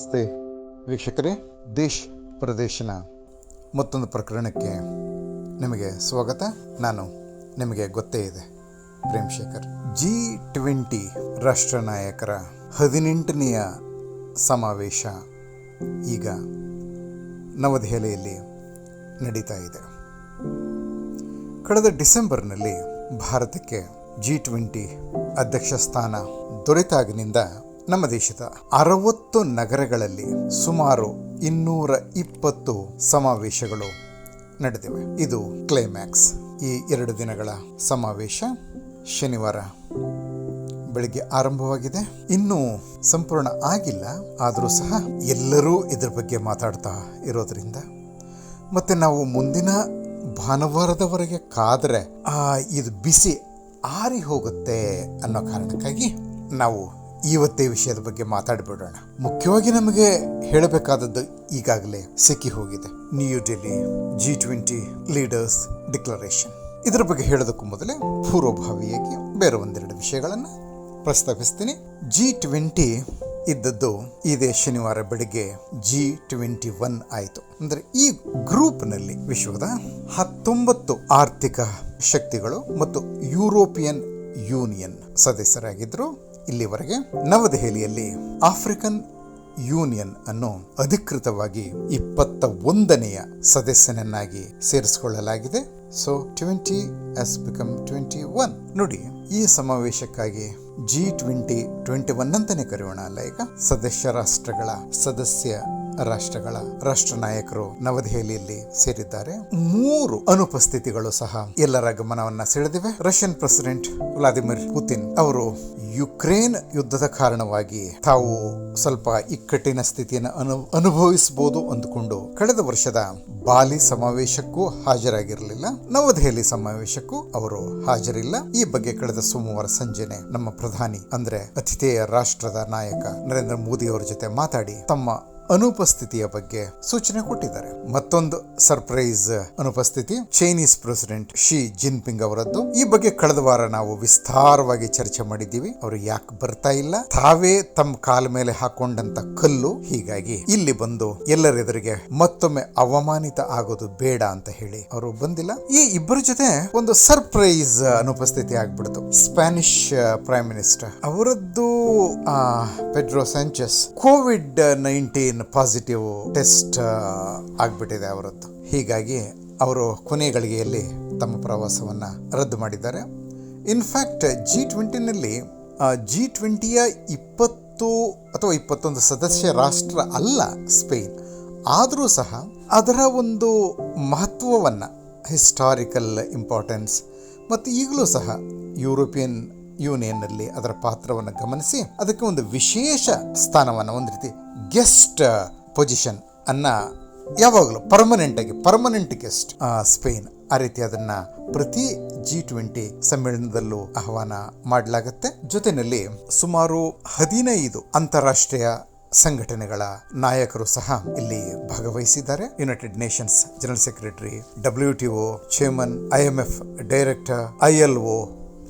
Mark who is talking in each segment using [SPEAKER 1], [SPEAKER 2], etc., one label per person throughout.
[SPEAKER 1] ನಮಸ್ತೆ. ವೀಕ್ಷಕರೇ, ದೇಶ್ ಪ್ರದೇಶನ ಮತ್ತೊಂದು ಪ್ರಕರಣಕ್ಕೆ ನಿಮಗೆ ಸ್ವಾಗತ. ನಾನು ನಿಮಗೆ ಗೊತ್ತೇ ಇದೆ. ಪ್ರೇಮ್ ಶೇಖರ್ ಜಿ ಟ್ವೆಂಟಿ ರಾಷ್ಟ್ರ ನಾಯಕರ ಹದಿನೆಂಟನೆಯ ಸಮಾವೇಶ ಈಗ ನವದೆಹಲಿಯಲ್ಲಿ ನಡೀತಾ ಇದೆ. ಕಳೆದ ಡಿಸೆಂಬರ್ನಲ್ಲಿ ಭಾರತಕ್ಕೆ ಜಿ ಟ್ವೆಂಟಿ ಅಧ್ಯಕ್ಷ ಸ್ಥಾನ ದೊರೆತಾಗಿನಿಂದ ನಮ್ಮ ದೇಶದ ಅರವತ್ತು ನಗರಗಳಲ್ಲಿ ಸುಮಾರು ಇನ್ನೂರ ಇಪ್ಪತ್ತು ಸಮಾವೇಶಗಳು ನಡೆದಿವೆ. ಇದು ಕ್ಲೈಮ್ಯಾಕ್ಸ್. ಈ ಎರಡು ದಿನಗಳ ಸಮಾವೇಶ ಶನಿವಾರ ಬೆಳಿಗ್ಗೆ ಆರಂಭವಾಗಿದೆ. ಇನ್ನೂ ಸಂಪೂರ್ಣ ಆಗಿಲ್ಲ, ಆದರೂ ಸಹ ಎಲ್ಲರೂ ಇದ್ರ ಬಗ್ಗೆ ಮಾತಾಡ್ತಾ ಇರೋದ್ರಿಂದ. ಮತ್ತೆ ನಾವು ಮುಂದಿನ ಭಾನುವಾರದವರೆಗೆ ಕಾದರೆ ಇದು ಬಿಸಿ ಆರಿ ಹೋಗುತ್ತೆ ಅನ್ನೋ ಕಾರಣಕ್ಕಾಗಿ ನಾವು ಇವತ್ತೇ ವಿಷಯದ ಬಗ್ಗೆ ಮಾತಾಡಿಬಿಡೋಣ. ಮುಖ್ಯವಾಗಿ ನಮಗೆ ಹೇಳಬೇಕಾದದ್ದು ಈಗಾಗಲೇ ಸಿಕ್ಕಿ ಹೋಗಿದೆ. New Delhi G twenty leaders declaration ಇದರ ಬಗ್ಗೆ ಹೇಳೋದಕ್ಕೂ ಮೊದಲೇ ಪೂರ್ವಭಾವಿಯಾಗಿ ಬೇರೆ ಒಂದೆರಡು ವಿಷಯಗಳನ್ನು ಪ್ರಸ್ತಾಪಿಸ್ತೀನಿ. ಜಿ ಟ್ವೆಂಟಿ ಇದ್ದದ್ದು ಇದೇ ಶನಿವಾರ ಬೆಳಿಗ್ಗೆ ಜಿ ಟ್ವೆಂಟಿ ಒನ್ ಆಯಿತು. ಅಂದರೆ ಈ ಗ್ರೂಪ್ನಲ್ಲಿ ವಿಶ್ವದ ಹತ್ತೊಂಬತ್ತು ಆರ್ಥಿಕ ಶಕ್ತಿಗಳು ಮತ್ತು ಯುರೋಪಿಯನ್ ಯೂನಿಯನ್ ಸದಸ್ಯರಾಗಿದ್ದರು ಇಲ್ಲಿವರೆಗೆ ನವದೆಹಲಿಯಲ್ಲಿ ಆಫ್ರಿಕನ್ ಯೂನಿಯನ್ ಅನ್ನು ಅಧಿಕೃತವಾಗಿ ಇಪ್ಪತ್ತ ಒಂದನೆಯ ಸದಸ್ಯನನ್ನಾಗಿ ಸೇರಿಸಿಕೊಳ್ಳಲಾಗಿದೆ. So twenty is become twenty one ನೋಡಿ, ಈ ಸಮಾವೇಶಕ್ಕಾಗಿ ಜಿ ಟ್ವೆಂಟಿ ಟ್ವೆಂಟಿ ಒನ್ ಅಂತಾನೆ ಕರೆಯೋಣ. ಅಲ್ಲ ಸದಸ್ಯ ರಾಷ್ಟ್ರಗಳ ಸದಸ್ಯ ರಾಷ್ಟ್ರಗಳ ರಾಷ್ಟ್ರ ನಾಯಕರು ನವದೆಹಲಿಯಲ್ಲಿ ಸೇರಿದ್ದಾರೆ. ಮೂರು ಅನುಪಸ್ಥಿತಿಗಳು ಸಹ ಎಲ್ಲರ ಗಮನವನ್ನ ಸೆಳೆದಿವೆ. ರಷ್ಯನ್ ಪ್ರೆಸಿಡೆಂಟ್ ವ್ಲಾದಿಮಿರ್ ಪುತಿನ್ ಅವರು ಯುಕ್ರೇನ್ ಯುದ್ಧದ ಕಾರಣವಾಗಿ ತಾವು ಸ್ವಲ್ಪ ಇಕ್ಕಟ್ಟಿನ ಸ್ಥಿತಿಯನ್ನು ಅನು ಅನುಭವಿಸಬಹುದು ಅಂದುಕೊಂಡು ಕಳೆದ ವರ್ಷದ ಬಾಲಿ ಸಮಾವೇಶಕ್ಕೂ ಹಾಜರಾಗಿರಲಿಲ್ಲ. ನವದೆಹಲಿ ಸಮಾವೇಶಕ್ಕೂ ಅವರು ಹಾಜರಿಲ್ಲ. ಈ ಬಗ್ಗೆ ಕಳೆದ ಸೋಮವಾರ ಸಂಜೆನೆ ನಮ್ಮ ಪ್ರಧಾನಿ ಅಂದ್ರೆ ಅತಿಥೇಯ ರಾಷ್ಟ್ರದ ನಾಯಕ ನರೇಂದ್ರ ಮೋದಿ ಅವರ ಜೊತೆ ಮಾತಾಡಿ ತಮ್ಮ ಅನುಪಸ್ಥಿತಿಯ ಬಗ್ಗೆ ಸೂಚನೆ ಕೊಟ್ಟಿದ್ದಾರೆ. ಮತ್ತೊಂದು ಸರ್ಪ್ರೈಸ್ ಅನುಪಸ್ಥಿತಿ, ಚೈನೀಸ್ ಪ್ರೆಸಿಡೆಂಟ್ ಶಿ ಜಿನ್ಪಿಂಗ್ ಅವರದ್ದು. ಈ ಬಗ್ಗೆ ಕಳೆದ ವಾರ ನಾವು ವಿಸ್ತಾರವಾಗಿ ಚರ್ಚೆ ಮಾಡಿದ್ದೀವಿ. ಅವರು ಯಾಕೆ ಬರ್ತಾ ಇಲ್ಲ? ತಾವೇ ತಮ್ಮ ಕಾಲ ಮೇಲೆ ಹಾಕೊಂಡಂತ ಕಲ್ಲು ಹೀಗಾಗಿ ಇಲ್ಲಿ ಬಂದು ಎಲ್ಲರೆದುರಿಗೆ ಮತ್ತೊಮ್ಮೆ ಅವಮಾನಿತ ಆಗೋದು ಬೇಡ ಅಂತ ಹೇಳಿ ಅವರು ಬಂದಿಲ್ಲ. ಈ ಇಬ್ಬರ ಜೊತೆ ಒಂದು ಸರ್ಪ್ರೈಸ್ ಅನುಪಸ್ಥಿತಿ ಆಗ್ಬಿಡ್ತು. ಸ್ಪ್ಯಾನಿಷ್ ಪ್ರೈಮ್ ಮಿನಿಸ್ಟರ್ ಅವರದ್ದು Pedro Sanchez COVID nineteen positive test ಆಗಿಬಿಟ್ಟಿದೆ ಅವರದ್ದು. ಹೀಗಾಗಿ ಅವರು ಕೊನೆ ಗಳಿಗೆಯಲ್ಲಿ ತಮ್ಮ ಪ್ರವಾಸವನ್ನು ರದ್ದು ಮಾಡಿದ್ದಾರೆ. ಇನ್ಫ್ಯಾಕ್ಟ್ ಜಿ ಟ್ವೆಂಟಿನಲ್ಲಿ ಜಿ ಟ್ವೆಂಟಿಯ ಇಪ್ಪತ್ತು ಅಥವಾ ಇಪ್ಪತ್ತೊಂದು ಸದಸ್ಯ ರಾಷ್ಟ್ರ ಅಲ್ಲ ಸ್ಪೇನ್. ಆದರೂ ಸಹ ಅದರ ಒಂದು ಮಹತ್ವವನ್ನು ಹಿಸ್ಟಾರಿಕಲ್ ಇಂಪಾರ್ಟೆನ್ಸ್ ಮತ್ತು ಈಗಲೂ ಸಹ ಯುರೋಪಿಯನ್ ಯೂನಿಯನ್ನಲ್ಲಿ ಅದರ ಪಾತ್ರವನ್ನು ಗಮನಿಸಿ, ಅದಕ್ಕೆ ಒಂದು ವಿಶೇಷ ಸ್ಥಾನವನ್ನು, ಒಂದು ರೀತಿ ಗೆಸ್ಟ್ ಪೊಸಿಷನ್ ಅನ್ನ ಯಾವಾಗಲೂ ಪರ್ಮನೆಂಟ್ ಆಗಿ ಪರ್ಮನೆಂಟ್ ಗೆಸ್ಟ್ ಸ್ಪೇನ್ ಆ ರೀತಿ ಅದನ್ನ ಪ್ರತಿ ಜಿ ಟ್ವೆಂಟಿ ಸಮ್ಮೇಳನದಲ್ಲೂ ಆಹ್ವಾನ ಮಾಡಲಾಗುತ್ತೆ. ಜೊತೆಯಲ್ಲಿ ಸುಮಾರು ಹದಿನೈದು ಅಂತಾರಾಷ್ಟ್ರೀಯ ಸಂಘಟನೆಗಳ ನಾಯಕರು ಸಹ ಇಲ್ಲಿ ಭಾಗವಹಿಸಿದ್ದಾರೆ. United Nations general secretary W T O chairman I M F director I L O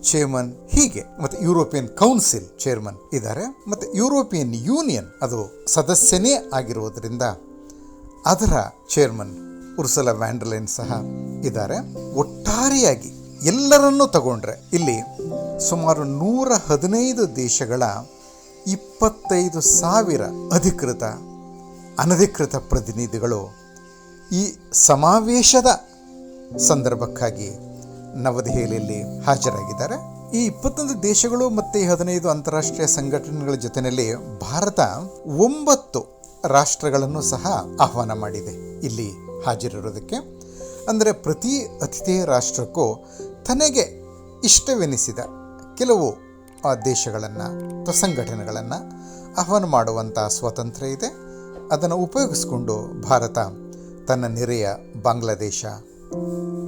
[SPEAKER 1] chairman ಹೀಗೆ, ಮತ್ತೆ ಯುರೋಪಿಯನ್ ಕೌನ್ಸಿಲ್ ಚೇರ್ಮನ್ ಇದ್ದಾರೆ, ಮತ್ತೆ ಯುರೋಪಿಯನ್ ಯೂನಿಯನ್ ಅದು ಸದಸ್ಯನೇ ಆಗಿರುವುದರಿಂದ ಅದರ ಚೇರ್ಮನ್ ಉರ್ಸಲ ವ್ಯಾಂಡರ್ಲೈನ್ ಸಹ ಇದ್ದಾರೆ. ಒಟ್ಟಾರೆಯಾಗಿ ಎಲ್ಲರನ್ನೂ ತಗೊಂಡ್ರೆ ಇಲ್ಲಿ ಸುಮಾರು ನೂರ ಹದಿನೈದು ದೇಶಗಳ ಇಪ್ಪತ್ತೈದು ಸಾವಿರ ಅಧಿಕೃತ, ಅನಧಿಕೃತ ಪ್ರತಿನಿಧಿಗಳು ಈ ಸಮಾವೇಶದ ಸಂದರ್ಭಕ್ಕಾಗಿ ನವದೆಹಲಿಯಲ್ಲಿ ಹಾಜರಾಗಿದ್ದಾರೆ. ಈ ಇಪ್ಪತ್ತೊಂದು ದೇಶಗಳು ಮತ್ತು ಹದಿನೈದು ಅಂತಾರಾಷ್ಟ್ರೀಯ ಸಂಘಟನೆಗಳ ಜೊತೆಯಲ್ಲಿ ಭಾರತ ಒಂಬತ್ತು ರಾಷ್ಟ್ರಗಳನ್ನು ಸಹ ಆಹ್ವಾನ ಮಾಡಿದೆ. ಇಲ್ಲಿ ಹಾಜರಿರೋದಕ್ಕೆ ಅಂದರೆ ಪ್ರತಿ ಅತಿಥೇಯ ರಾಷ್ಟ್ರಕ್ಕೂ ತನಗೆ ಇಷ್ಟವೆನಿಸಿದ ಕೆಲವು ದೇಶಗಳನ್ನು ಅಥವಾ ಸಂಘಟನೆಗಳನ್ನು ಆಹ್ವಾನ ಮಾಡುವಂಥ ಸ್ವಾತಂತ್ರ್ಯ ಇದೆ. ಅದನ್ನು ಉಪಯೋಗಿಸಿಕೊಂಡು ಭಾರತ ತನ್ನ ನೆರೆಯ Bangladesh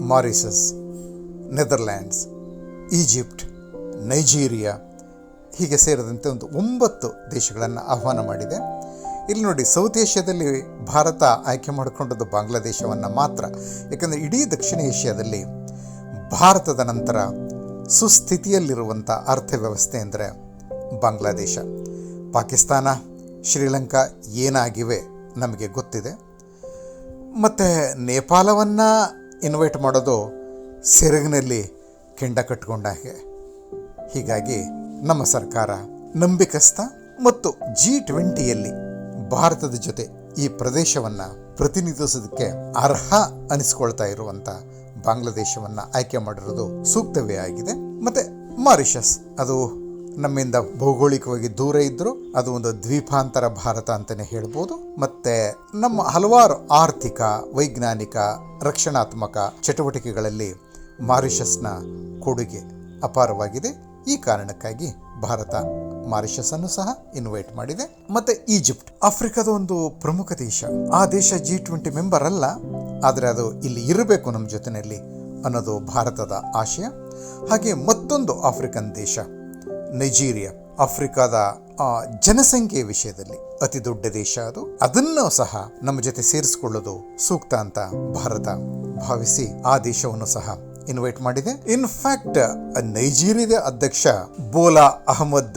[SPEAKER 1] Mauritius Netherlands, Egypt, Nigeria ಹೀಗೆ ಸೇರಿದಂತೆ ಒಂದು ಒಂಬತ್ತು ದೇಶಗಳನ್ನು ಆಹ್ವಾನ ಮಾಡಿದೆ. ಇಲ್ಲಿ ನೋಡಿ, ಸೌತ್ ಏಷ್ಯಾದಲ್ಲಿ ಭಾರತ ಆಯ್ಕೆ ಮಾಡಿಕೊಂಡದ್ದು ಬಾಂಗ್ಲಾದೇಶವನ್ನು ಮಾತ್ರ. ಯಾಕಂದರೆ ಇಡೀ ದಕ್ಷಿಣ ಏಷ್ಯಾದಲ್ಲಿ ಭಾರತದ ನಂತರ ಸುಸ್ಥಿತಿಯಲ್ಲಿರುವಂಥ ಅರ್ಥವ್ಯವಸ್ಥೆ ಅಂದರೆ ಬಾಂಗ್ಲಾದೇಶ. ಪಾಕಿಸ್ತಾನ, ಶ್ರೀಲಂಕಾ ಏನಾಗಿವೆ ನಮಗೆ ಗೊತ್ತಿದೆ. ಮತ್ತು ನೇಪಾಳವನ್ನು ಇನ್ವೈಟ್ ಮಾಡೋದು ಸೆರಗಿನಲ್ಲಿ ಕೆಂಡ ಕಟ್ಕೊಂಡ ಹಾಗೆ. ಹೀಗಾಗಿ ನಮ್ಮ ಸರ್ಕಾರ ನಂಬಿಕಸ್ಥ ಮತ್ತು ಜಿ ಟ್ವೆಂಟಿಯಲ್ಲಿ ಭಾರತದ ಜೊತೆ ಈ ಪ್ರದೇಶವನ್ನು ಪ್ರತಿನಿಧಿಸೋದಕ್ಕೆ ಅರ್ಹ ಅನಿಸ್ಕೊಳ್ತಾ ಇರುವಂಥ ಬಾಂಗ್ಲಾದೇಶವನ್ನು ಆಯ್ಕೆ ಮಾಡಿರೋದು ಸೂಕ್ತವೇ ಆಗಿದೆ. ಮತ್ತು ಮಾರಿಷಸ್ ಅದು ನಮ್ಮಿಂದ ಭೌಗೋಳಿಕವಾಗಿ ದೂರ ಇದ್ದರೂ ಅದು ಒಂದು ದ್ವೀಪಾಂತರ ಭಾರತ ಅಂತಲೇ ಹೇಳ್ಬೋದು. ಮತ್ತು ನಮ್ಮ ಹಲವಾರು ಆರ್ಥಿಕ, ವೈಜ್ಞಾನಿಕ, ರಕ್ಷಣಾತ್ಮಕ ಚಟುವಟಿಕೆಗಳಲ್ಲಿ ಮಾರಿಷಸ್ನ ಕೊಡುಗೆ ಅಪಾರವಾಗಿದೆ. ಈ ಕಾರಣಕ್ಕಾಗಿ ಭಾರತ ಮಾರಿಷಸ್ ಅನ್ನು ಸಹ ಇನ್ವೈಟ್ ಮಾಡಿದೆ. ಮತ್ತೆ ಈಜಿಪ್ಟ್, ಆಫ್ರಿಕಾದ ಒಂದು ಪ್ರಮುಖ ದೇಶ. ಆ ದೇಶ ಜಿ ಟ್ವೆಂಟಿ ಮೆಂಬರ್ ಅಲ್ಲ, ಆದರೆ ಅದು ಇಲ್ಲಿ ಇರಬೇಕು ನಮ್ಮ ಜೊತೆಯಲ್ಲಿ ಅನ್ನೋದು ಭಾರತದ ಆಶಯ. ಹಾಗೆ ಮತ್ತೊಂದು ಆಫ್ರಿಕನ್ ದೇಶ, ನೈಜೀರಿಯಾ. ಆಫ್ರಿಕಾದ ಜನಸಂಖ್ಯೆಯ ವಿಷಯದಲ್ಲಿ ಅತಿ ದೊಡ್ಡ ದೇಶ ಅದು. ಅದನ್ನು ಸಹ ನಮ್ಮ ಜೊತೆ ಸೇರಿಸಿಕೊಳ್ಳೋದು ಸೂಕ್ತ ಅಂತ ಭಾರತ ಭಾವಿಸಿ ಆ ದೇಶವನ್ನು ಸಹ ಇನ್ವೈಟ್ ಮಾಡಿದೆ. ಇನ್ಫ್ಯಾಕ್ಟ್ ನೈಜೀರಿಯಾದ ಅಧ್ಯಕ್ಷ ಬೋಲಾ ಅಹಮದ್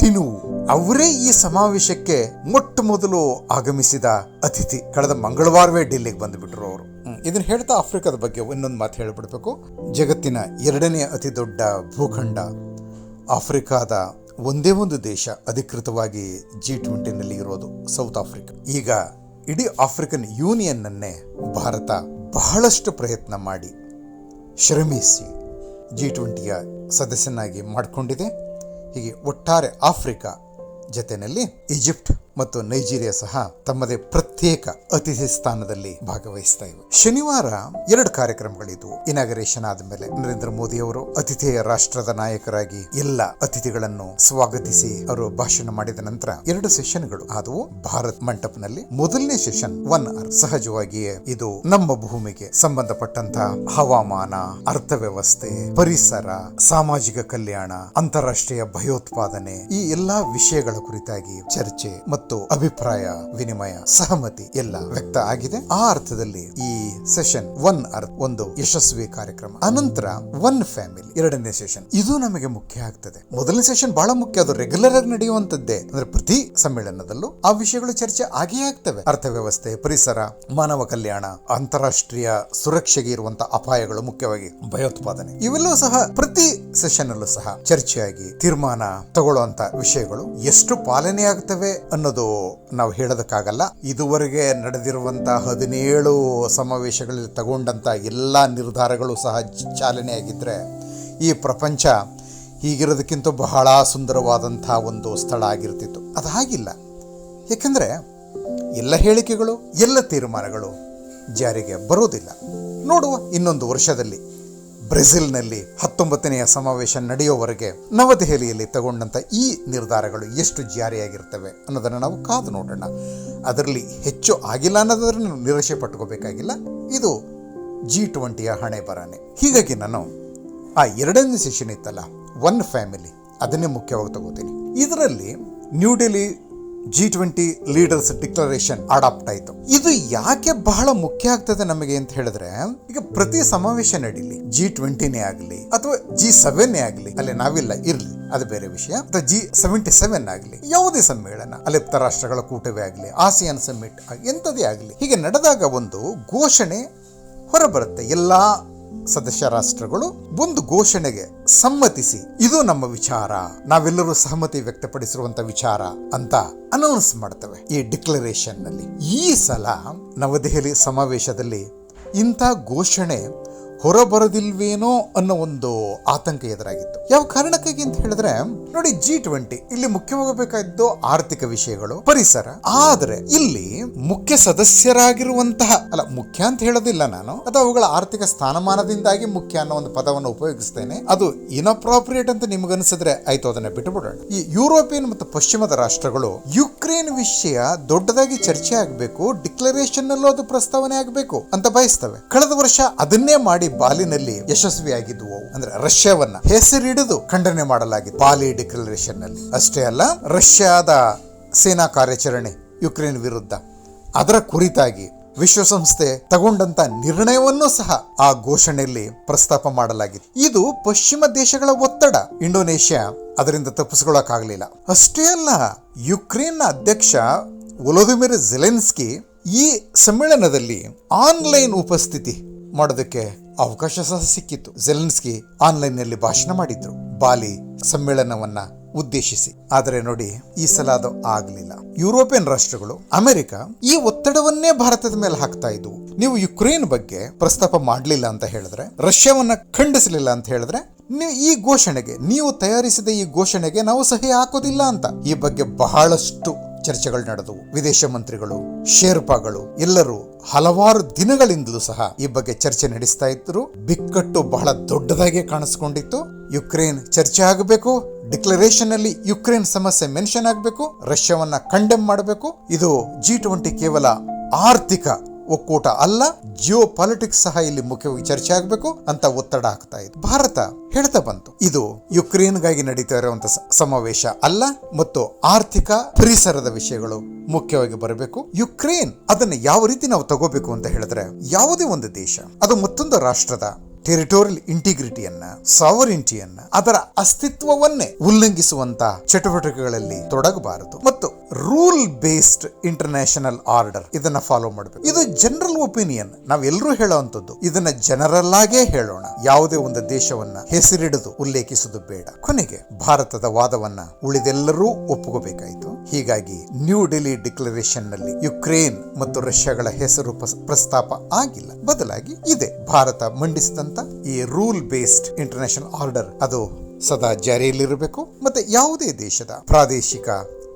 [SPEAKER 1] ಟಿನು ಅವರೇ ಈ ಸಮಾವೇಶಕ್ಕೆ ಮೊಟ್ಟ ಮೊದಲು ಆಗಮಿಸಿದ ಅತಿಥಿ. ಕಳೆದ ಮಂಗಳವಾರವೇ ಡೆಲ್ಲಿಗೆ ಬಂದ್ಬಿಟ್ರು ಅವರು. ಇದನ್ನ ಹೇಳ್ತಾ ಆಫ್ರಿಕಾದ ಬಗ್ಗೆ ಇನ್ನೊಂದು ಮಾತು ಹೇಳ್ಬಿಡ್ಬೇಕು. ಜಗತ್ತಿನ ಎರಡನೇ ಅತಿ ದೊಡ್ಡ ಭೂಖಂಡ ಆಫ್ರಿಕಾದ ಒಂದೇ ಒಂದು ದೇಶ, ಅಧಿಕೃತವಾಗಿ ಜಿ ಟ್ವೆಂಟಿನಲ್ಲಿ ಇರೋದು ಸೌತ್ ಆಫ್ರಿಕಾ ಈಗ ಇಡೀ ಆಫ್ರಿಕನ್ ಯೂನಿಯನ್ನನ್ನೇ ಭಾರತ ಬಹಳಷ್ಟು ಪ್ರಯತ್ನ ಮಾಡಿ ಶ್ರಮಿಸಿ ಜಿ ಟ್ವೆಂಟಿಯ ಸದಸ್ಯನಾಗಿ ಮಾಡಿಕೊಂಡಿದೆ. ಹೀಗೆ ಒಟ್ಟಾರೆ ಆಫ್ರಿಕಾ ಜತೆಯಲ್ಲಿ ಈಜಿಪ್ಟ್ ಮತ್ತು ನೈಜೀರಿಯಾ ಸಹ ತಮ್ಮದೇ ಪ್ರತ್ಯೇಕ ಅತಿಥಿ ಸ್ಥಾನದಲ್ಲಿ ಭಾಗವಹಿಸ್ತಾ ಇವೆ. ಶನಿವಾರ ಎರಡು ಕಾರ್ಯಕ್ರಮಗಳಿದ್ವು ಇನಾಗರೇಷನ್ ಆದಮೇಲೆ ನರೇಂದ್ರ ಮೋದಿ ಅವರು ಅತಿಥೇಯ ರಾಷ್ಟ್ರದ ನಾಯಕರಾಗಿ ಎಲ್ಲ ಅತಿಥಿಗಳನ್ನು ಸ್ವಾಗತಿಸಿ ಅವರು ಭಾಷಣ ಮಾಡಿದ ನಂತರ ಎರಡು ಸೆಷನ್ಗಳು ಆದವು. ಭಾರತ್ ಮಂಟಪನಲ್ಲಿ ಮೊದಲನೇ ಸೆಷನ್ ಒನ್ ಅವರ್ ಸಹಜವಾಗಿಯೇ ಇದು ನಮ್ಮ ಭೂಮಿಗೆ ಸಂಬಂಧಪಟ್ಟಂತಹ ಹವಾಮಾನ, ಅರ್ಥವ್ಯವಸ್ಥೆ, ಪರಿಸರ, ಸಾಮಾಜಿಕ ಕಲ್ಯಾಣ, ಅಂತಾರಾಷ್ಟ್ರೀಯ ಭಯೋತ್ಪಾದನೆ ಈ ಎಲ್ಲಾ ವಿಷಯಗಳ ಕುರಿತಾಗಿ ಚರ್ಚೆ ಅಭಿಪ್ರಾಯ, ವಿನಿಮಯ, ಸಹಮತಿ ಎಲ್ಲ ವ್ಯಕ್ತ ಆಗಿದೆ. ಆ ಅರ್ಥದಲ್ಲಿ ಈ ಸೆಷನ್ ಒನ್ ಅರ್ಥ ಒಂದು ಯಶಸ್ವಿ ಕಾರ್ಯಕ್ರಮ. ಅನಂತರ ಒನ್ ಫ್ಯಾಮಿಲಿ ಎರಡನೇ ಸೆಷನ್. ಇದು ನಮಗೆ ಮುಖ್ಯ ಆಗ್ತದೆ. ಮೊದಲನೇ ಸೆಷನ್ ಬಹಳ ಮುಖ್ಯ. ಅದು ರೆಗ್ಯುಲರ್ ಆಗಿ ನಡೆಯುವಂತದ್ದೇ ಅಂದ್ರೆ ಪ್ರತಿ ಸಮ್ಮೇಳನದಲ್ಲೂ ಆ ವಿಷಯಗಳು ಚರ್ಚೆ ಆಗೇ ಆಗ್ತವೆ. ಅರ್ಥವ್ಯವಸ್ಥೆ, ಪರಿಸರ, ಮಾನವ ಕಲ್ಯಾಣ, ಅಂತಾರಾಷ್ಟ್ರೀಯ ಸುರಕ್ಷೆಗೆ ಇರುವಂತಹ ಅಪಾಯಗಳು ಮುಖ್ಯವಾಗಿ ಭಯೋತ್ಪಾದನೆ. ಇವೆಲ್ಲವೂ ಸಹ ಪ್ರತಿ ಸೆಷನ್ ಅಲ್ಲೂ ಸಹ ಚರ್ಚೆಯಾಗಿ ತೀರ್ಮಾನ ತಗೊಳ್ಳುವಂತ ವಿಷಯಗಳು ಎಷ್ಟು ಪಾಲನೆ ಆಗ್ತವೆ ಅನ್ನೋದು ನಾವು ಹೇಳೋದಕ್ಕಾಗಲ್ಲ. ಇದುವರೆಗೆ ನಡೆದಿರುವಂತಹ ಹದಿನೇಳು ಸಮಾವೇಶಗಳಲ್ಲಿ ತಗೊಂಡಂತ ಎಲ್ಲ ನಿರ್ಧಾರಗಳು ಸಹ ಚಾಲನೆ ಆಗಿದ್ರೆ ಈ ಪ್ರಪಂಚ ಹೀಗಿರೋದಕ್ಕಿಂತ ಬಹಳ ಸುಂದರವಾದಂಥ ಒಂದು ಸ್ಥಳ ಆಗಿರ್ತಿತ್ತು. ಅದು ಹಾಗಿಲ್ಲ ಏಕೆಂದರೆ ಎಲ್ಲ ಹೇಳಿಕೆಗಳು, ಎಲ್ಲ ತೀರ್ಮಾನಗಳು ಜಾರಿಗೆ ಬರೋದಿಲ್ಲ. ನೋಡುವ ಇನ್ನೊಂದು ವರ್ಷದಲ್ಲಿ. ಬ್ರೆಜಿಲ್ನಲ್ಲಿ ಹತ್ತೊಂಬತ್ತನೆಯ ಸಮಾವೇಶ ನಡೆಯುವವರೆಗೆ ನವದೆಹಲಿಯಲ್ಲಿ ತಗೊಂಡಂಥ ಈ ನಿರ್ಧಾರಗಳು ಎಷ್ಟು ಜಾರಿಯಾಗಿರ್ತವೆ ಅನ್ನೋದನ್ನು ನಾವು ಕಾದು ನೋಡೋಣ. ಅದರಲ್ಲಿ ಹೆಚ್ಚು ಆಗಿಲ್ಲ ಅನ್ನೋದನ್ನು ನಿರಾಶೆ ಪಟ್ಕೋಬೇಕಾಗಿಲ್ಲ. ಇದು ಜಿ ಟ್ವೆಂಟಿಯ ಹಣೆ ಬರಾನೆ ಹೀಗಾಗಿ ನಾನು ಆ ಎರಡನೇ ಸೆಷನ್ ಇತ್ತಲ್ಲ ಒನ್ ಫ್ಯಾಮಿಲಿ ಅದನ್ನೇ ಮುಖ್ಯವಾಗಿ ತಗೋತೀನಿ. ಇದರಲ್ಲಿ New Delhi G twenty leaders declaration adopt ಆಯಿತು. ಇದು ಯಾಕೆ ಬಹಳ ಮುಖ್ಯ ಆಗ್ತದೆ ನಮಗೆ ಅಂತ ಹೇಳಿದ್ರೆ, ಈಗ ಪ್ರತಿ ಸಮಾವೇಶ ನಡೀಲಿ ಜಿ ಟ್ವೆಂಟಿನೇ ಆಗಲಿ ಅಥವಾ ಜಿ ಸೆವೆನ್ನೇ ಆಗಲಿ, ಅಲ್ಲಿ ನಾವಿಲ್ಲ, ಇರ್ಲಿ, ಅದು ಬೇರೆ ವಿಷಯ. ಅಥವಾ ಜಿ ಸೆವೆಂಟಿ ಸೆವೆನ್ ಆಗಲಿ, ಯಾವುದೇ ಸಮ್ಮೇಳನ, ಅಲಿಪ್ತ ರಾಷ್ಟ್ರಗಳ ಕೂಟವೇ ಆಗಲಿ, ಆಸಿಯಾನ್ ಸಮ್ಮಿಟ್ ಎಂಥದೇ ಆಗಲಿ, ಹೀಗೆ ನಡೆದಾಗ ಒಂದು ಘೋಷಣೆ ಹೊರಬರುತ್ತೆ. ಎಲ್ಲಾ ಸದಸ್ಯ ರಾಷ್ಟ್ರಗಳು ಒಂದು ಘೋಷಣೆಗೆ ಸಮ್ಮತಿಸಿ. ಇದು ನಮ್ಮ ವಿಚಾರ. ನಾವೆಲ್ಲರೂ ಸಹಮತಿ ವ್ಯಕ್ತಪಡಿಸಿರುವಂತ ವಿಚಾರ ಅಂತ ಅನೌನ್ಸ್ ಮಾಡ್ತವೆ. ಈ ಡಿಕ್ಲರೇಷನ್ನಲ್ಲಿ ಈ ಸಲ ನವದೆಹಲಿ ಸಮಾವೇಶದಲ್ಲಿ ಇಂಥ ಘೋಷಣೆ ಹೊರಬರದಿಲ್ವೇನೋ ಅನ್ನೋ ಒಂದು ಆತಂಕ ಎದುರಾಗಿತ್ತು. ಯಾವ ಕಾರಣಕ್ಕಾಗಿ ಅಂತ ಹೇಳಿದ್ರೆ, ನೋಡಿ ಜಿ ಟ್ವೆಂಟಿ ಇಲ್ಲಿ ಮುಖ್ಯವಾಗಬೇಕಾದ್ದು ಆರ್ಥಿಕ ವಿಷಯಗಳು, ಪರಿಸರ. ಆದ್ರೆ ಇಲ್ಲಿ ಮುಖ್ಯ ಸದಸ್ಯರಾಗಿರುವಂತಹ, ಅಲ್ಲ, ಮುಖ್ಯ ಅಂತ ಹೇಳೋದಿಲ್ಲ ನಾನು, ಅದು ಅವುಗಳ ಆರ್ಥಿಕ ಸ್ಥಾನಮಾನದಿಂದಾಗಿ ಮುಖ್ಯ ಅನ್ನೋ ಒಂದು ಪದವನ್ನು ಉಪಯೋಗಿಸ್ತೇನೆ. ಅದು ಇನ್ಅಪ್ರಾಪ್ರಿಯೇಟ್ ಅಂತ ನಿಮ್ಗನ್ಸಿದ್ರೆ ಆಯ್ತು, ಅದನ್ನ ಬಿಟ್ಟುಬಿಡೋಣ. ಈ ಯುರೋಪಿಯನ್ ಮತ್ತು ಪಶ್ಚಿಮದ ರಾಷ್ಟ್ರಗಳು ಯುಕ್ರೇನ್ ವಿಷಯ ದೊಡ್ಡದಾಗಿ ಚರ್ಚೆ ಆಗಬೇಕು ಡಿಕ್ಲರೇಷನ್ ಅಲ್ಲೂ ಅದು ಪ್ರಸ್ತಾವನೆ ಆಗಬೇಕು ಅಂತ ಬಯಸ್ತವೆ. ಕಳೆದ ವರ್ಷ ಅದನ್ನೇ ಮಾಡಿ ಬಾಲಿನಲ್ಲಿ ಯಶಸ್ವಿಯಾಗಿದ್ವು ಅಂದ್ರೆ ರಷ್ಯಾವನ್ನ ಹೆಸರಿಡಿದು ಖಂಡನೆ ಮಾಡಲಾಗಿದೆ ಬಾಲಿ ಡಿಕ್ಲರೇಷನ್ನಲ್ಲಿ ಅಷ್ಟೇ ಅಲ್ಲ, ರಷ್ಯಾದ ಸೇನಾ ಕಾರ್ಯಾಚರಣೆ ಯುಕ್ರೇನ್ ವಿರುದ್ಧ. ಅದರ ಕುರಿತಾಗಿ ವಿಶ್ವಸಂಸ್ಥೆ ತಗೊಂಡಂತ ನಿರ್ಣಯವನ್ನು ಸಹ ಆ ಘೋಷಣೆಯಲ್ಲಿ ಪ್ರಸ್ತಾಪ ಮಾಡಲಾಗಿದೆ ಇದು ಪಶ್ಚಿಮ ದೇಶಗಳ ಒತ್ತಡ. ಇಂಡೋನೇಷ್ಯಾ ಅದರಿಂದ ತಪ್ಪಿಸ್ಕೊಳ್ಳೋಕ್ಕಾಗಲಿಲ್ಲ. ಅಷ್ಟೇ ಅಲ್ಲ ಯುಕ್ರೇನ್ ಅಧ್ಯಕ್ಷ ವೊಲೋದಿಮಿರ್ ಜೆಲೆನ್ಸ್ಕಿ ಈ ಸಮ್ಮೇಳನದಲ್ಲಿ ಆನ್ಲೈನ್ ಉಪಸ್ಥಿತಿ ಮಾಡೋದಕ್ಕೆ ಅವಕಾಶ ಸಹ ಸಿಕ್ಕಿತ್ತು. ಜೆಲೆನ್ಸ್ಕಿ ಆನ್ಲೈನ್ನಲ್ಲಿ ಭಾಷಣ ಮಾಡಿದ್ರು. ಬಾಲಿ ಸಮ್ಮೇಳನವನ್ನ ಉದ್ದೇಶಿಸಿ. ಆದರೆ ನೋಡಿ, ಈ ಸಲ ಅದು ಆಗಲಿಲ್ಲ. ಯುರೋಪಿಯನ್ ರಾಷ್ಟ್ರಗಳು, ಅಮೆರಿಕ ಈ ಒತ್ತಡವನ್ನೇ ಭಾರತದ ಮೇಲೆ ಹಾಕ್ತಾ ಇದ್ವು. ನೀವು ಯುಕ್ರೇನ್ ಬಗ್ಗೆ ಪ್ರಸ್ತಾಪ ಮಾಡಲಿಲ್ಲ ಅಂತ ಹೇಳಿದ್ರೆ, ರಷ್ಯಾವನ್ನ ಖಂಡಿಸಲಿಲ್ಲ ಅಂತ ಹೇಳಿದ್ರೆ, ನೀವು ಈ ಘೋಷಣೆಗೆ, ನೀವು ತಯಾರಿಸಿದ ಈ ಘೋಷಣೆಗೆ ನಾವು ಸಹಿ ಹಾಕೋದಿಲ್ಲ ಅಂತ. ಈ ಬಗ್ಗೆ ಬಹಳಷ್ಟು ಚರ್ಚೆಗಳು ನಡೆದವು. ವಿದೇಶ ಮಂತ್ರಿಗಳು, ಶೇರ್ಪಾಗಳು, ಎಲ್ಲರೂ ಹಲವಾರು ದಿನಗಳಿಂದಲೂ ಸಹ ಈ ಬಗ್ಗೆ ಚರ್ಚೆ ನಡೆಸ್ತಾ ಇದ್ರು ಬಿಕ್ಕಟ್ಟು ಬಹಳ ದೊಡ್ಡದಾಗಿ ಕಾಣಿಸ್ಕೊಂಡಿತ್ತು. ಯುಕ್ರೇನ್ ಚರ್ಚೆ ಆಗಬೇಕು, ಡಿಕ್ಲರೇಷನ್ ಅಲ್ಲಿ ಯುಕ್ರೇನ್ ಸಮಸ್ಯೆ ಮೆನ್ಷನ್ ಆಗಬೇಕು, ರಷ್ಯಾವನ್ನ ಕಂಡೆಮ್ ಮಾಡಬೇಕು. ಇದು ಜಿ ಟ್ವೆಂಟಿ ಕೇವಲ ಆರ್ಥಿಕ ಒಕ್ಕೂಟ ಅಲ್ಲ ಜಿಯೋ ಪಾಲಿಟಿಕ್ಸ್ ಸಹ ಇಲ್ಲಿ ಮುಖ್ಯವಾಗಿ ಚರ್ಚೆ ಆಗಬೇಕು ಅಂತ ಒತ್ತಡ ಆಗ್ತಾ ಇದೆ. ಭಾರತ ಹೇಳ್ತಾ ಬಂತು. ಇದು ಯುಕ್ರೇನ್ಗಾಗಿ ನಡೀತಾ ಇರುವಂತ ಸ- ಸಮಾವೇಶ ಅಲ್ಲ ಮತ್ತು ಆರ್ಥಿಕ ಪರಿಸರದ ವಿಷಯಗಳು ಮುಖ್ಯವಾಗಿ ಬರಬೇಕು. ಯುಕ್ರೇನ್ ಅದನ್ನ ಯಾವ ರೀತಿ ನಾವು ತಗೋಬೇಕು ಅಂತ ಹೇಳಿದ್ರೆ ಯಾವುದೇ ಒಂದು ದೇಶ, ಅದು ಮತ್ತೊಂದು ರಾಷ್ಟ್ರದ ಟೆರಿಟೋರಿಯಲ್ ಇಂಟಿಗ್ರಿಟಿಯನ್ನ ಸಾವರಿಂಟಿಯನ್ನ ಅದರ ಅಸ್ತಿತ್ವವನ್ನೇ ಉಲ್ಲಂಘಿಸುವಂತಹ ಚಟುವಟಿಕೆಗಳಲ್ಲಿ ತೊಡಗಬಾರದು. ಮತ್ತು ರೂಲ್ ಬೇಸ್ಡ್ ಇಂಟರ್ನ್ಯಾಷನಲ್ ಆರ್ಡರ್ ಇದನ್ನ ಫಾಲೋ ಮಾಡಬೇಕು. ಇದು ಜನರಲ್ ಒಪಿನಿಯನ್ ನಾವೆಲ್ಲರೂ ಹೇಳುವಂತದ್ದು ಇದನ್ನ ಜನರಲ್ ಆಗೇ ಹೇಳೋಣ. ಯಾವುದೇ ಒಂದು ದೇಶವನ್ನ ಹೆಸರಿಡದು ಉಲ್ಲೇಖಿಸುವುದು ಬೇಡ. ಕೊನೆಗೆ ಭಾರತದ ವಾದವನ್ನ ಉಳಿದೆಲ್ಲರೂ ಒಪ್ಪುಕೋಬೇಕಾಯಿತು ಹೀಗಾಗಿ ನ್ಯೂ ಡೆಲ್ಲಿ ಡಿಕ್ಲರೇಷನ್ನಲ್ಲಿ ಯುಕ್ರೇನ್ ಮತ್ತು ರಷ್ಯಾಗಳ ಹೆಸರು ಪ್ರಸ್ತಾಪ ಆಗಿಲ್ಲ. ಬದಲಾಗಿ ಇದೆ, ಭಾರತ ಮಂಡಿಸಿದಂತ ಈ ರೂಲ್ ಬೇಸ್ಡ್ ಇಂಟರ್ನ್ಯಾಷನಲ್ ಆರ್ಡರ್ ಅದು ಸದಾ ಜಾರಿಯಲ್ಲಿರಬೇಕು ಮತ್ತೆ ಯಾವುದೇ ದೇಶದ ಪ್ರಾದೇಶಿಕ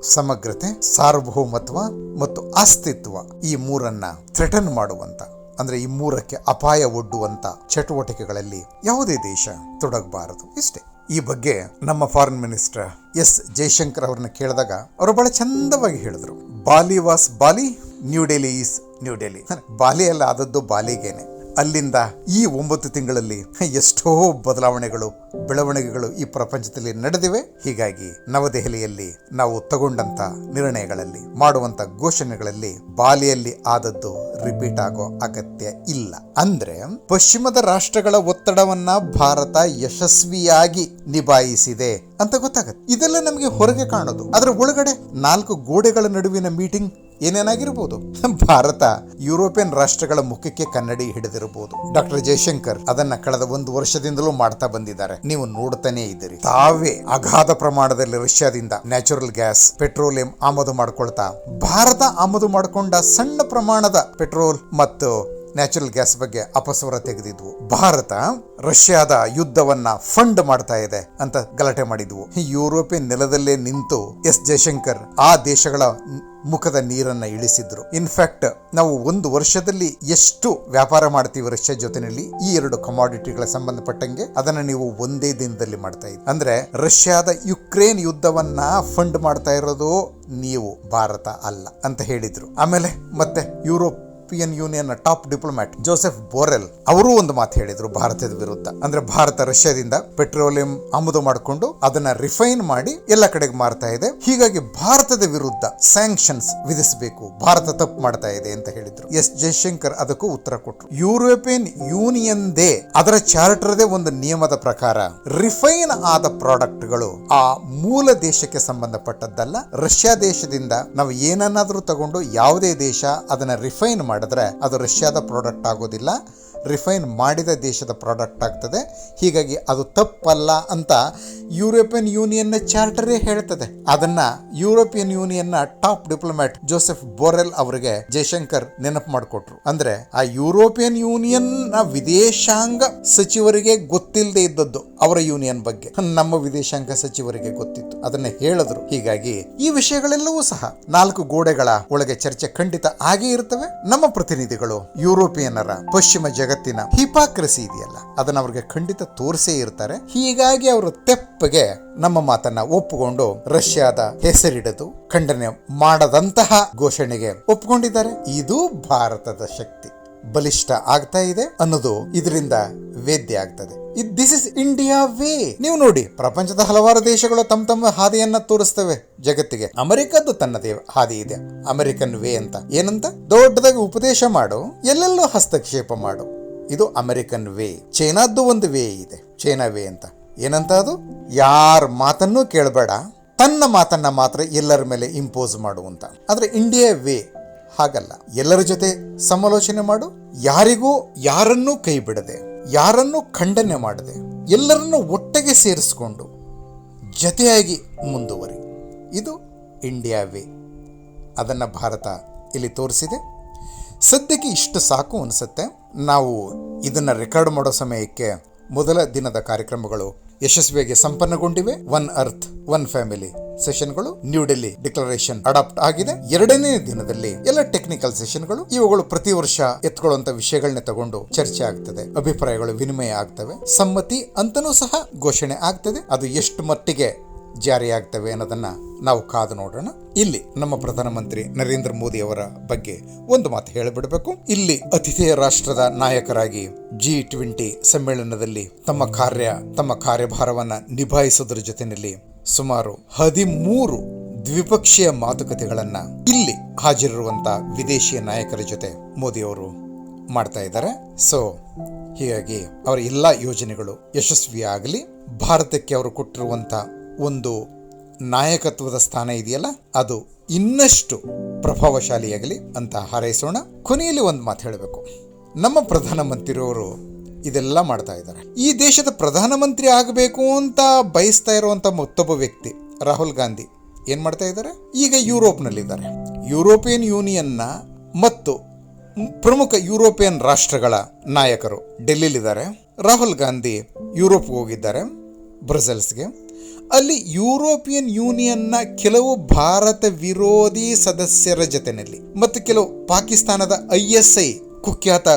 [SPEAKER 1] ಸಮಗ್ರತೆ, ಸಾರ್ವಭೌಮತ್ವ ಮತ್ತು ಅಸ್ತಿತ್ವ ಈ ಮೂರನ್ನ ಥ್ರೆಟನ್ ಮಾಡುವಂತ, ಅಂದ್ರೆ ಈ ಮೂರಕ್ಕೆ ಅಪಾಯ ಒಡ್ಡುವಂತ ಚಟುವಟಿಕೆಗಳಲ್ಲಿ ಯಾವುದೇ ದೇಶ ತೊಡಗಬಾರದು. ಇಷ್ಟೇ. ಈ ಬಗ್ಗೆ ನಮ್ಮ ಫಾರಿನ್ ಮಿನಿಸ್ಟರ್ ಎಸ್. ಜಯಶಂಕರ್ ಅವರನ್ನ ಕೇಳಿದಾಗ ಅವರು ಬಹಳ ಚಂದವಾಗಿ ಹೇಳಿದ್ರು. Bali was Bali New Delhi is New Delhi Bali ಅಲ್ಲ, ಆದದ್ದು ಬಾಲಿಗೇನೆ. ಅಲ್ಲಿಂದ ಈ ಒಂಬತ್ತು ತಿಂಗಳಲ್ಲಿ ಎಷ್ಟೋ ಬದಲಾವಣೆಗಳು, ಬೆಳವಣಿಗೆಗಳು ಈ ಪ್ರಪಂಚದಲ್ಲಿ ನಡೆದಿವೆ. ಹೀಗಾಗಿ ನವದೆಹಲಿಯಲ್ಲಿ ನಾವು ತಗೊಂಡಂತ ನಿರ್ಣಯಗಳಲ್ಲಿ ಮಾಡುವಂತ ಘೋಷಣೆಗಳಲ್ಲಿ ಬಾಲಿಯಲ್ಲಿ ಆದದ್ದು ರಿಪೀಟ್ ಆಗೋ ಅಗತ್ಯ ಇಲ್ಲ. ಅಂದ್ರೆ ಪಶ್ಚಿಮದ ರಾಷ್ಟ್ರಗಳ ಒತ್ತಡವನ್ನ ಭಾರತ ಯಶಸ್ವಿಯಾಗಿ ನಿಭಾಯಿಸಿದೆ ಅಂತ ಗೊತ್ತಾಗತ್ತೆ. ಇದೆಲ್ಲ ನಮಗೆ ಹೊರಗೆ ಕಾಣೋದು. ಅದರ ಒಳಗಡೆ ನಾಲ್ಕು ಗೋಡೆಗಳ ನಡುವಿನ ಮೀಟಿಂಗ್ ಏನೇನಾಗಿರ್ಬೋದು? ಭಾರತ, ಯುರೋಪಿಯನ್ ರಾಷ್ಟ್ರಗಳ ಮುಖಕ್ಕೆ ಕನ್ನಡಿ ಹಿಡಿದಿರಬಹುದು. ಡಾಕ್ಟರ್ ಜಯಶಂಕರ್ ಅದನ್ನ ಕಳೆದ ಒಂದು ವರ್ಷದಿಂದಲೂ ಮಾಡ್ತಾ ಬಂದಿದ್ದಾರೆ. ನೀವು ನೋಡ್ತಾನೆ ಇದ್ದೀರಿ. ತಾವೇ ಅಗಾಧ ಪ್ರಮಾಣದಲ್ಲಿ ರಷ್ಯಾದಿಂದ ನ್ಯಾಚುರಲ್ ಗ್ಯಾಸ್, ಪೆಟ್ರೋಲಿಯಂ ಆಮದು ಮಾಡ್ಕೊಳ್ತಾ, ಭಾರತ ಆಮದು ಮಾಡಿಕೊಂಡ ಸಣ್ಣ ಪ್ರಮಾಣದ ಪೆಟ್ರೋಲ್ ಮತ್ತು ನ್ಯಾಚುರಲ್ ಗ್ಯಾಸ್ ಬಗ್ಗೆ ಅಪಸ್ವರ ತೆಗೆದಿದ್ವು. ಭಾರತ ರಷ್ಯಾದ ಯುದ್ಧವನ್ನ ಫಂಡ್ ಮಾಡ್ತಾ ಇದೆ ಅಂತ ಗಲಾಟೆ ಮಾಡಿದ್ವು. ಯುರೋಪಿಯನ್ ನೆಲದಲ್ಲೇ ನಿಂತು ಎಸ್ ಜಯಶಂಕರ್ ಆ ದೇಶಗಳ ಮುಖದ ನೀರನ್ನ ಇಳಿಸಿದ್ರು. ಇನ್ಫ್ಯಾಕ್ಟ್ ನಾವು ಒಂದು ವರ್ಷದಲ್ಲಿ ಎಷ್ಟು ವ್ಯಾಪಾರ ಮಾಡ್ತೀವಿ ರಷ್ಯಾ ಜೊತೆನಲ್ಲಿ ಈ ಎರಡು ಕಮಾಡಿಟಿಗಳ ಸಂಬಂಧಪಟ್ಟಂಗೆ ಅದನ್ನ ನೀವು ಒಂದೇ ದಿನದಲ್ಲಿ ಮಾಡ್ತಾ ಇದ್ದೀವಿ ಅಂದ್ರೆ ರಷ್ಯಾದ ಯುಕ್ರೇನ್ ಯುದ್ಧವನ್ನ ಫಂಡ್ ಮಾಡ್ತಾ ಇರೋದು ನೀವು, ಭಾರತ ಅಲ್ಲ ಅಂತ ಹೇಳಿದ್ರು. ಆಮೇಲೆ ಮತ್ತೆ Europe European Union top diplomat Josep Borrell ಅವರು ಒಂದು ಮಾತು ಹೇಳಿದ್ರು ಭಾರತದ ವಿರುದ್ಧ. ಅಂದ್ರೆ ಭಾರತ ರಷ್ಯಾದಿಂದ ಪೆಟ್ರೋಲಿಯಂ ಆಮದು ಮಾಡಿಕೊಂಡು ಅದನ್ನ ರಿಫೈನ್ ಮಾಡಿ ಎಲ್ಲ ಕಡೆಗೆ ಮಾರ್ತಾ ಇದೆ. ಹೀಗಾಗಿ ಭಾರತದ ವಿರುದ್ಧ ಸ್ಯಾಂಕ್ಷನ್ಸ್ ವಿಧಿಸಬೇಕು, ಭಾರತ ತಪ್ಪು ಮಾಡ್ತಾ ಇದೆ ಅಂತ ಹೇಳಿದ್ರು. ಎಸ್ ಜಯಶಂಕರ್ ಅದಕ್ಕೂ ಉತ್ತರ ಕೊಟ್ಟರು ಯುರೋಪಿಯನ್ ಯೂನಿಯನ್ ದೇ ಅದರ ಚಾರ್ಟರ್ದೇ ಒಂದು ನಿಯಮದ ಪ್ರಕಾರ ರಿಫೈನ್ ಆದ ಪ್ರಾಡಕ್ಟ್ಗಳು ಆ ಮೂಲ ದೇಶಕ್ಕೆ ಸಂಬಂಧಪಟ್ಟದ್ದಲ್ಲ, ರಷ್ಯಾ ದೇಶದಿಂದ ನಾವು ಏನನ್ನಾದ್ರೂ ತಗೊಂಡು ಯಾವುದೇ ದೇಶ ಅದನ್ನ ರಿಫೈನ್ ಮಾಡಿದ್ರೆ ಅದು ರಷ್ಯಾದ ಪ್ರಾಡಕ್ಟ್ ಆಗೋದಿಲ್ಲ. ರಿಫೈನ್ ಮಾಡಿದ ದೇಶದ ಪ್ರಾಡಕ್ಟ್ ಆಗ್ತದೆ. ಹೀಗಾಗಿ ಅದು ತಪ್ಪಲ್ಲ ಅಂತ ಯುರೋಪಿಯನ್ ಯೂನಿಯನ್ನ ಚಾರ್ಟರೇ ಹೇಳ್ತದೆ. ಅದನ್ನ ಯುರೋಪಿಯನ್ ಯೂನಿಯನ್ನ ಟಾಪ್ ಡಿಪ್ಲೊಮ್ಯಾಟ್ ಜೋಸೆಫ್ ಬೋರೆಲ್ ಅವರಿಗೆ ಜಯಶಂಕರ್ ನೆನಪು ಮಾಡಿಕೊಟ್ರು. ಅಂದ್ರೆ ಆ ಯುರೋಪಿಯನ್ ಯೂನಿಯನ್ನ ವಿದೇಶಾಂಗ ಸಚಿವರಿಗೆ ಗೊತ್ತಿಲ್ಲದೆ ಇದ್ದದ್ದು ಅವರ ಯೂನಿಯನ್ ಬಗ್ಗೆ. ನಮ್ಮ ವಿದೇಶಾಂಗ ಸಚಿವರಿಗೆ ಗೊತ್ತಿತ್ತು. ಅದನ್ನ ಹೇಳಿದ್ರು. ಹೀಗಾಗಿ ಈ ವಿಷಯಗಳೆಲ್ಲವೂ ಸಹ ನಾಲ್ಕು ಗೋಡೆಗಳ ಒಳಗೆ ಚರ್ಚೆ ಖಂಡಿತ ಆಗೇ ಇರ್ತವೆ. ನಮ್ಮ ಪ್ರತಿನಿಧಿಗಳು ಯುರೋಪಿಯನ್ನರ ಪಶ್ಚಿಮ ಜಗತ್ತಿನ ಹಿಪಾಕ್ರಸಿ ಇದೆಯಲ್ಲ, ಅದನ್ನ ಅವ್ರಿಗೆ ಖಂಡಿತ ತೋರಿಸೇ ಇರ್ತಾರೆ. ಹೀಗಾಗಿ ಅವರು ತೆಪ್ಪಗೆ ನಮ್ಮ ಮಾತನ್ನ ಒಪ್ಪಿಕೊಂಡು ರಷ್ಯಾದ ಹೆಸರಿಡದು, ಖಂಡನೆ ಮಾಡದಂತಹ ಘೋಷಣೆಗೆ ಒಪ್ಪಿಕೊಂಡಿದ್ದಾರೆ. ಇದು ಭಾರತದ ಶಕ್ತಿ. ಬಲಿಷ್ಠ ಆಗ್ತಾ ಇದೆ ಅನ್ನೋದು ಇದರಿಂದ ವೇದ್ಯ ಆಗ್ತದೆ. ದಿಸ್ ಇಸ್ ಇಂಡಿಯಾ ವೇ ನೀವು ನೋಡಿ, ಪ್ರಪಂಚದ ಹಲವಾರು ದೇಶಗಳು ತಮ್ಮ ತಮ್ಮ ಹಾದಿಯನ್ನ ತೋರಿಸ್ತವೆ ಜಗತ್ತಿಗೆ. ಅಮೆರಿಕದ್ದು ತನ್ನದೇ ಹಾದಿ ಇದೆ. ಅಮೆರಿಕನ್ ವೇ ಅಂತ. ಏನಂತ? ದೊಡ್ಡದಾಗಿ ಉಪದೇಶ ಮಾಡು, ಎಲ್ಲೆಲ್ಲೋ ಹಸ್ತಕ್ಷೇಪ ಮಾಡು. ಇದು ಅಮೆರಿಕನ್ ವೇ. ಚೈನಾದ್ದು ಒಂದು ವೇ ಇದೆ. ಚೈನಾ ವೇ ಅಂತ. ಏನಂತ ಅದು ಯಾರ ಮಾತನ್ನೂ ಕೇಳಬೇಡ. ತನ್ನ ಮಾತನ್ನ ಮಾತ್ರ ಎಲ್ಲರ ಮೇಲೆ ಇಂಪೋಸ್ ಮಾಡುವಂತ ಆದ್ರೆ ಇಂಡಿಯಾ ವೇ ಹಾಗಲ್ಲ. ಎಲ್ಲರ ಜೊತೆ ಸಮಾಲೋಚನೆ ಮಾಡು. ಯಾರಿಗೂ ಯಾರನ್ನೂ ಕೈ ಬಿಡದೆ, ಯಾರನ್ನೂ ಖಂಡನೆ ಮಾಡದೆ, ಎಲ್ಲರನ್ನೂ ಒಟ್ಟಿಗೆ ಸೇರಿಸಿಕೊಂಡು ಜತೆಯಾಗಿ ಮುಂದುವರಿ. ಇದು ಇಂಡಿಯಾ ವೇ. ಅದನ್ನು ಭಾರತ ಇಲ್ಲಿ ತೋರಿಸಿದೆ. ಸದ್ಯಕ್ಕೆ ಇಷ್ಟು ಸಾಕು ಅನಿಸುತ್ತೆ. ನಾವು ಇದನ್ನು ರೆಕಾರ್ಡ್ ಮಾಡೋ ಸಮಯಕ್ಕೆ ಮೊದಲ ದಿನದ ಕಾರ್ಯಕ್ರಮಗಳು ಯಶಸ್ವಿಯಾಗಿ ಸಂಪನ್ನಗೊಂಡಿವೆ. ಒನ್ ಅರ್ತ್ ಒನ್ ಫ್ಯಾಮಿಲಿ ಸೆಷನ್ಗಳು ನ್ಯೂ ಡೆಲ್ಲಿ ಡಿಕ್ಲರೇಷನ್ ಅಡಾಪ್ಟ್ ಆಗಿದೆ. ಎರಡನೇ ದಿನದಲ್ಲಿ ಎಲ್ಲ ಟೆಕ್ನಿಕಲ್ ಸೆಷನ್ಗಳು ಇವುಗಳು ಪ್ರತಿ ವರ್ಷ ಎತ್ಕೊಳ್ಳುವಂತ ವಿಷಯಗಳನ್ನ ತಗೊಂಡು ಚರ್ಚೆ ಆಗ್ತದೆ. ಅಭಿಪ್ರಾಯಗಳು ವಿನಿಮಯ ಆಗ್ತವೆ. ಸಮ್ಮತಿ ಅಂತನೂ ಸಹ ಘೋಷಣೆ ಆಗ್ತದೆ. ಅದು ಎಷ್ಟು ಮಟ್ಟಿಗೆ ಜಾರಿಯಾಗ್ತವೆ ಅನ್ನೋದನ್ನ ನಾವು ಕಾದು ನೋಡೋಣ. ಇಲ್ಲಿ ನಮ್ಮ ಪ್ರಧಾನಮಂತ್ರಿ ನರೇಂದ್ರ ಮೋದಿ ಅವರ ಬಗ್ಗೆ ಒಂದು ಮಾತು ಹೇಳಿಬಿಡಬೇಕು. ಇಲ್ಲಿ ಅತಿಥೇಯ ರಾಷ್ಟ್ರದ ನಾಯಕರಾಗಿ ಜಿ ಟ್ವೆಂಟಿ ಸಮ್ಮೇಳನದಲ್ಲಿ ತಮ್ಮ ಕಾರ್ಯ, ತಮ್ಮ ಕಾರ್ಯಭಾರವನ್ನ ನಿಭಾಯಿಸೋದ್ರ ಜೊತೆಯಲ್ಲಿ ಸುಮಾರು ಹದಿಮೂರು ದ್ವಿಪಕ್ಷೀಯ ಮಾತುಕತೆಗಳನ್ನ ಇಲ್ಲಿ ಹಾಜರಿರುವಂತ ವಿದೇಶಿ ನಾಯಕರ ಜೊತೆ ಮೋದಿ ಅವರು ಮಾಡ್ತಾ ಇದ್ದಾರೆ. ಸೊ ಹೀಗಾಗಿ ಅವರ ಎಲ್ಲ ಯೋಜನೆಗಳು ಯಶಸ್ವಿಯಾಗಲಿ. ಭಾರತಕ್ಕೆ ಅವರು ಕೊಟ್ಟಿರುವಂತ ಒಂದು ನಾಯಕತ್ವದ ಸ್ಥಾನ ಇದೆಯಲ್ಲ, ಅದು ಇನ್ನಷ್ಟು ಪ್ರಭಾವಶಾಲಿಯಾಗಲಿ ಅಂತ ಹಾರೈಸೋಣ. ಕೊನೆಯಲ್ಲಿ ಒಂದು ಮಾತು ಹೇಳಬೇಕು. ನಮ್ಮ ಪ್ರಧಾನಮಂತ್ರಿಯವರು ಇದೆಲ್ಲ ಮಾಡ್ತಾ ಇದ್ದಾರೆ. ಈ ದೇಶದ ಪ್ರಧಾನಮಂತ್ರಿ ಆಗಬೇಕು ಅಂತ ಬಯಸ್ತಾ ಇರುವಂತ ಮತ್ತೊಬ್ಬ ವ್ಯಕ್ತಿ, ರಾಹುಲ್ ಗಾಂಧಿ, ಏನ್ ಮಾಡ್ತಾ ಇದ್ದಾರೆ? ಈಗ ಯುರೋಪ್ನಲ್ಲಿದ್ದಾರೆ. ಯುರೋಪಿಯನ್ ಯೂನಿಯನ್ನ ಮತ್ತು ಪ್ರಮುಖ ಯುರೋಪಿಯನ್ ರಾಷ್ಟ್ರಗಳ ನಾಯಕರು ಡೆಲ್ಲಿಲಿದ್ದಾರೆ. ರಾಹುಲ್ ಗಾಂಧಿ ಯುರೋಪ್ಗೆ ಹೋಗಿದ್ದಾರೆ, ಬ್ರಸೆಲ್ಸ್ಗೆ. ಅಲ್ಲಿ ಯುರೋಪಿಯನ್ ಯೂನಿಯನ್ನ ಕೆಲವು ಭಾರತ ವಿರೋಧಿ ಸದಸ್ಯರ ಜೊತೆಯಲ್ಲಿ ಮತ್ತು ಕೆಲವು ಪಾಕಿಸ್ತಾನದ ಐ ಎಸ್ ಐ ಕುಖ್ಯಾತ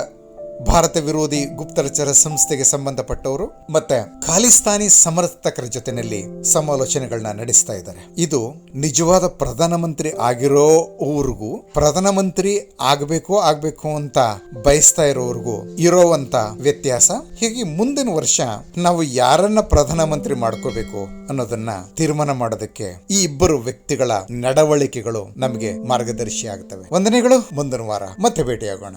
[SPEAKER 1] ಭಾರತ ವಿರೋಧಿ ಗುಪ್ತಚರ ಸಂಸ್ಥೆಗೆ ಸಂಬಂಧಪಟ್ಟವರು ಮತ್ತೆ ಖಾಲಿಸ್ತಾನಿ ಸಮರ್ಥಕರ ಜೊತೆಯಲ್ಲಿ ಸಮಾಲೋಚನೆಗಳನ್ನ ನಡೆಸ್ತಾ ಇದ್ದಾರೆ. ಇದು ನಿಜವಾದ ಪ್ರಧಾನಮಂತ್ರಿ ಆಗಿರೋವರೆಗೂ ಪ್ರಧಾನಮಂತ್ರಿ ಆಗಬೇಕು ಆಗ್ಬೇಕು ಅಂತ ಬಯಸ್ತಾ ಇರೋವರೆಗೂ ಇರೋವಂತ ವ್ಯತ್ಯಾಸ. ಹೀಗೆ ಮುಂದಿನ ವರ್ಷ ನಾವು ಯಾರನ್ನ ಪ್ರಧಾನಮಂತ್ರಿ ಮಾಡ್ಕೋಬೇಕು ಅನ್ನೋದನ್ನ ತೀರ್ಮಾನ ಮಾಡೋದಕ್ಕೆ ಈ ಇಬ್ಬರು ವ್ಯಕ್ತಿಗಳ ನಡವಳಿಕೆಗಳು ನಮಗೆ ಮಾರ್ಗದರ್ಶಿ ಆಗ್ತವೆ. ವಂದನೆಗಳು, ಮುಂದಿನ ವಾರ. ಮತ್ತೆ ಭೇಟಿಯಾಗೋಣ.